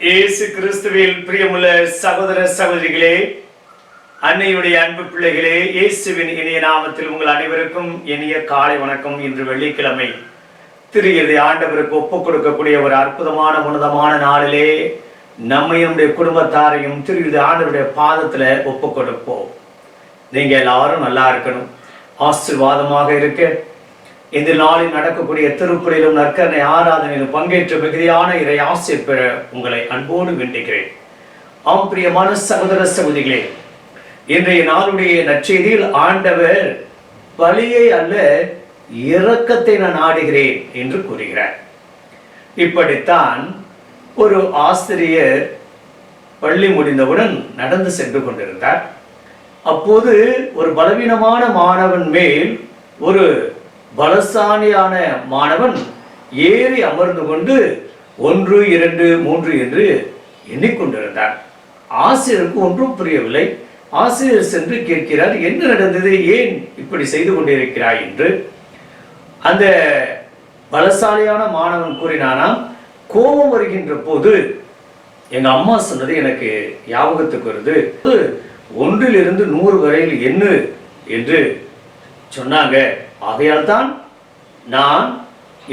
இயேசு கிறிஸ்துவில் பிரியமுள்ள சகோதர சகோதரிகளே அன்னையுடைய அன்பு பிள்ளைகளே இயேசுவின் இனிய நாமத்தில் உங்கள் அனைவருக்கும் இனிய காலை வணக்கம். இன்று வெள்ளிக்கிழமை திரு இறுதி ஆண்டவருக்கு ஒப்புக் கொடுக்கக்கூடிய ஒரு அற்புதமான உன்னதமான நாளிலே நம்மையும் நம்முடைய குடும்பத்தாரையும் திரு இது ஆண்டவருடைய பாதத்துல ஒப்புக் கொடுப்போம். நீங்க எல்லாரும் நல்லா இருக்கணும். ஆசிர்வாதமாக இருக்க இந்த நாளில் நடக்கக்கூடிய திருப்பலியிலும் நற்கரணை ஆராதனையிலும் பங்கேற்று மிகுதியான இறை ஆசிரியர் பெற உங்களை அன்போடு வேண்டுகிறேன் ஆம் பிரியமான சகோதர சகோதரிகளே இன்றைய நாளுடைய நற்செய்தியில் ஆண்டவர் பலியை அல்ல இரக்கத்தை நான் நாடுகிறேன் என்று கூறுகிறார். இப்படித்தான் ஒரு ஆசிரியர் பள்ளி முடிந்தவுடன் நடந்து சென்று கொண்டிருந்தார். அப்போது ஒரு பலவீனமான மாணவன் மேல் ஒரு பலசாலியான மாணவன் ஏறி அமர்ந்து கொண்டு ஒன்று இரண்டு மூன்று என்று எண்ணிக்கொண்டிருந்தான். ஆசிரியருக்கு ஒன்றும் புரியவில்லை. ஆசிரியர் சென்று கேட்கிறார் என்ன நடந்தது? ஏன் இப்படி செய்து கொண்டிருக்கிறாய்? என்று. அந்த பலசாலியான மாணவன் கூறினானாம் கோபம் வருகின்ற போது எங்க அம்மா சொன்னது எனக்கு ஞாபகத்துக்கு வருது. ஒன்றிலிருந்து நூறு வரையில் என்ன என்று சொன்னாங்க. ஆகையால் தான் நான்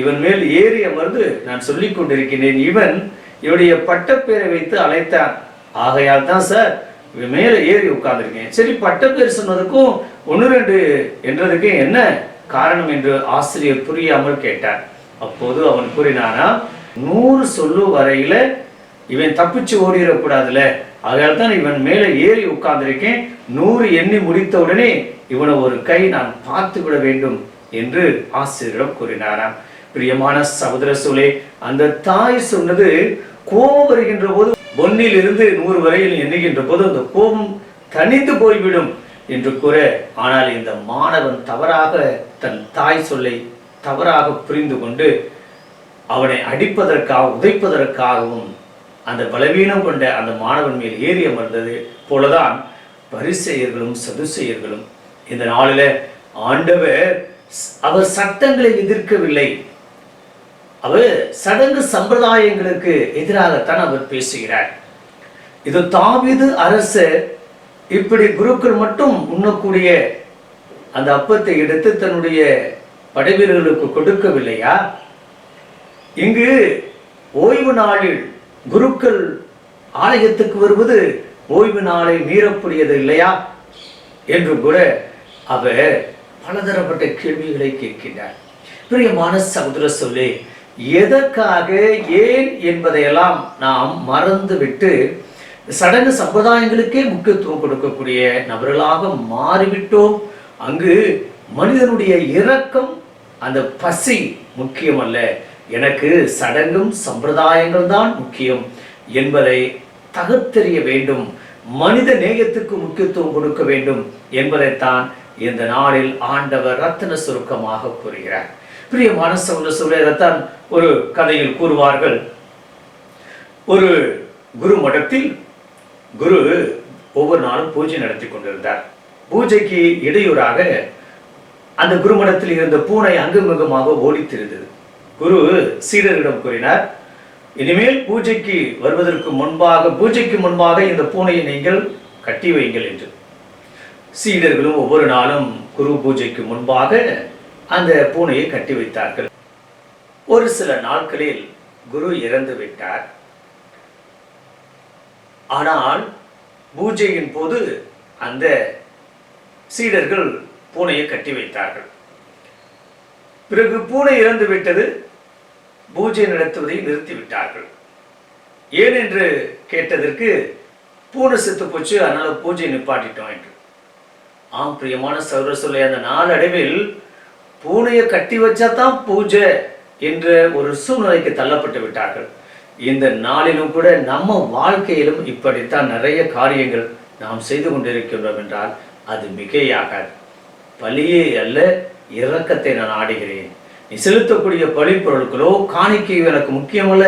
இவன் மேல் ஏறி அமர்ந்து நான் சொல்லிக் கொண்டிருக்கிறேன். இவன் இவனுடைய பட்டப்பேரை வைத்து அழைத்தான். ஆகையால் தான் சார் இவன் மேலே ஏறி உட்கார்ந்துருக்கேன். சரி பட்டப்பேர் சொன்னதுக்கும் ஒன்று ரெண்டு என்றதுக்கு என்ன காரணம் என்று ஆசிரியர் புரியாமல் கேட்டார். அப்போது அவன் கூறினானா நூறு சொல்லு வரையில இவன் தப்பிச்சு ஓடிடக்கூடாதுல. அதனால தான் இவன் மேலே ஏறி உட்கார்ந்திருக்கேன். நூறு எண்ணி முடித்த உடனே இவனை ஒரு கை நான் பார்த்து விட வேண்டும் என்று ஆசிரியரிடம் கூறினாராம். பிரியமான சகோதர சூழே அந்த தாய் சொன்னது கோபம் வருகின்ற போது ஒன்னில் இருந்து நூறு வரையில் எண்ணுகின்ற போது அந்த கோபம் தனித்து போய்விடும் என்று கூற ஆனால் இந்த மாணவன் தவறாக தன் தாய் சொல்லை தவறாக புரிந்து கொண்டு அவனை அடிப்பதற்காக உதைப்பதற்காகவும் அந்த பலவீனம் கொண்ட அந்த மாணவன் மேல் ஏறி அமர்ந்தது போலதான் பரிசெயர்களும் சதுசெயர்களும் இந்த நாளில ஆண்டவர் அவர் சட்டங்களை எதிர்க்கவில்லை. அவர் சடங்கு சம்பிரதாயங்களுக்கு எதிராகத்தான் அவர் பேசுகிறார். இது தாவிது அரசு இப்படி குருக்கள் மட்டும் உண்ணக்கூடிய அந்த அப்பத்தை எடுத்து தன்னுடைய படைவீரர்களுக்கு கொடுக்கவில்லையா? இங்கு ஓய்வு நாளில் குருக்கள் ஆலயத்துக்கு வருவது ஓய்வு நாளை மீறக்கூடியது இல்லையா? என்று கூட அவர் பலதரப்பட்ட கேள்விகளை கேட்கின்றார். பிரியமான சகோதர சொல்லி எதற்காக ஏன் என்பதையெல்லாம் நாம் மறந்துவிட்டு சடங்கு சம்பிரதாயங்களுக்கே முக்கியத்துவம் கொடுக்கக்கூடிய நபர்களாக மாறிவிட்டோம். அங்கு மனிதனுடைய இரக்கம் அந்த பசி முக்கியம் அல்ல எனக்கு சடங்கும் சம்பிரதாயங்கள் தான் முக்கியம் என்பதை தகர்த்தெறிய வேண்டும். மனித நேயத்துக்கு முக்கியத்துவம் கொடுக்க வேண்டும் என்பதைத்தான் இந்த நாளில் ஆண்டவர் ரத்தன சுருக்கமாக கூறுகிறார். பிரியமான சகோதர ஒரு கதையில் கூறுவார்கள். ஒரு குரு மடத்தில் குரு ஒவ்வொரு நாளும் பூஜை நடத்தி கொண்டிருந்தார். பூஜைக்கு இடையூறாக அந்த குருமடத்தில் இருந்த பூனை அங்குமுகமாக ஓடித்திருந்தது குரு சீடரிடம் கூறினார் இனிமேல் பூஜைக்கு வருவதற்கு முன்பாக பூஜைக்கு முன்பாக இந்த பூனையை நீங்கள் கட்டி வைங்கள் என்று. சீடர்களும் ஒவ்வொரு நாளும் குரு பூஜைக்கு முன்பாக அந்த பூனையை கட்டி வைத்தார்கள். ஒரு சில நாட்களில் குரு இறந்து விட்டார். ஆனால் பூஜையின் போது அந்த சீடர்கள் பூனையை கட்டி வைத்தார்கள். பிறகு பூனை இறந்து விட்டது பூஜை நடத்துவதை நிறுத்திவிட்டார்கள் ஏன் என்று கேட்டதற்கு பூனை செத்து போச்சு அதனால பூஜை நிப்பாட்டிட்டோம் என்று. ஆம் பிரியமான சௌர சொல்லை அந்த நாளடைவில் பூனையை கட்டி வச்சா தான் பூஜை என்ற ஒரு சூழ்நிலைக்கு தள்ளப்பட்டு விட்டார்கள். இந்த நாளிலும் கூட நம்ம வாழ்க்கையிலும் இப்படித்தான் நிறைய காரியங்கள் நாம் செய்து கொண்டிருக்கின்றோம் என்றால் அது மிகையாகாது. பலியே அல்ல இரக்கத்தை நான் ஆடுகிறேன். நீ செலுத்தக்கூடிய பழி பொருட்களோ காணிக்கையோ எனக்கு முக்கியமல்ல.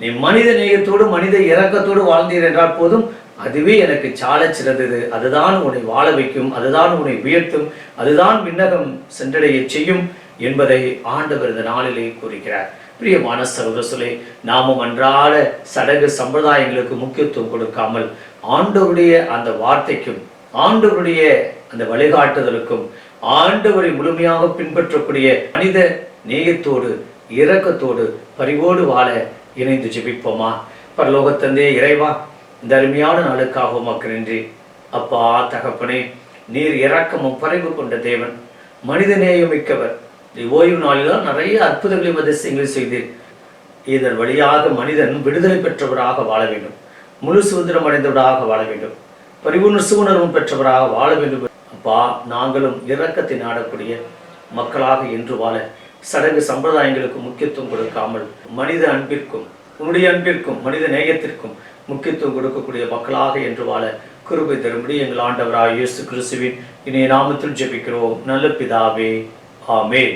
நீ மனித நேயத்தோடு மனித இரக்கத்தோடு வாழ்ந்தீர் என்றால் போதும் அதுவே எனக்கு சாலச் சிறந்தது. அதுதான் உன்னை வாழ வைக்கும் அதுதான் உன்னை உயர்த்தும் அதுதான் விண்ணகம் சென்றடைய செய்யும் என்பதை ஆண்டவர் இந்த நாளிலே கூறுகிறார். பிரியமான சகோதரர்களே நாமும் அன்றாட சடங்கு சம்பிரதாயங்களுக்கு முக்கியத்துவம் கொடுக்காமல் ஆண்டவருடைய அந்த வார்த்தைக்கும் ஆண்டவருடைய அந்த வழிகாட்டுதலுக்கும் ஆண்டவரை முழுமையாக பின்பற்றக்கூடிய மனித நேயத்தோடு இரக்கத்தோடு பரிவோடு வாழ இணைந்து ஜெபிப்போமா? பரலோகத்தந்தே இறைவா இந்த அருமையான நாளுக்காக உமக்கு நன்றி. அப்பா தகப்பனே நீர் இறக்கமும் பறைவு கொண்ட தேவன் மனித நேயமிக்கவர். ஓய்வு நாளில் நிறைய அற்புதங்களையும் அதிசயங்களை செய்தீர். இதன் வழியாக மனிதன் விடுதலை பெற்றவராக வாழ வேண்டும். முழு சுதந்திரம் அடைந்தவராக வாழ வேண்டும். பரிபூர்ண சுகுணர்வும் பெற்றவராக வாழ வேண்டும். அப்பா நாங்களும் இரக்கத்தை நாடக்கூடிய மக்களாக என்று வாழ சடங்கு சம்பிரதாயங்களுக்கு முக்கியத்துவம் கொடுக்காமல் மனித அன்பிற்கும் உன்னுடைய அன்பிற்கும் மனித நேயத்திற்கும் முக்கியத்துவம் கொடுக்கக்கூடிய மக்களாக என்று வாழ கிருபை தரும்படி எங்கள் ஆண்டவராக இயேசு கிறிஸ்துவின் இணைய நாமத்தில் ஜெபிக்கிறோம். நல்ல பிதாவே ஆமென்.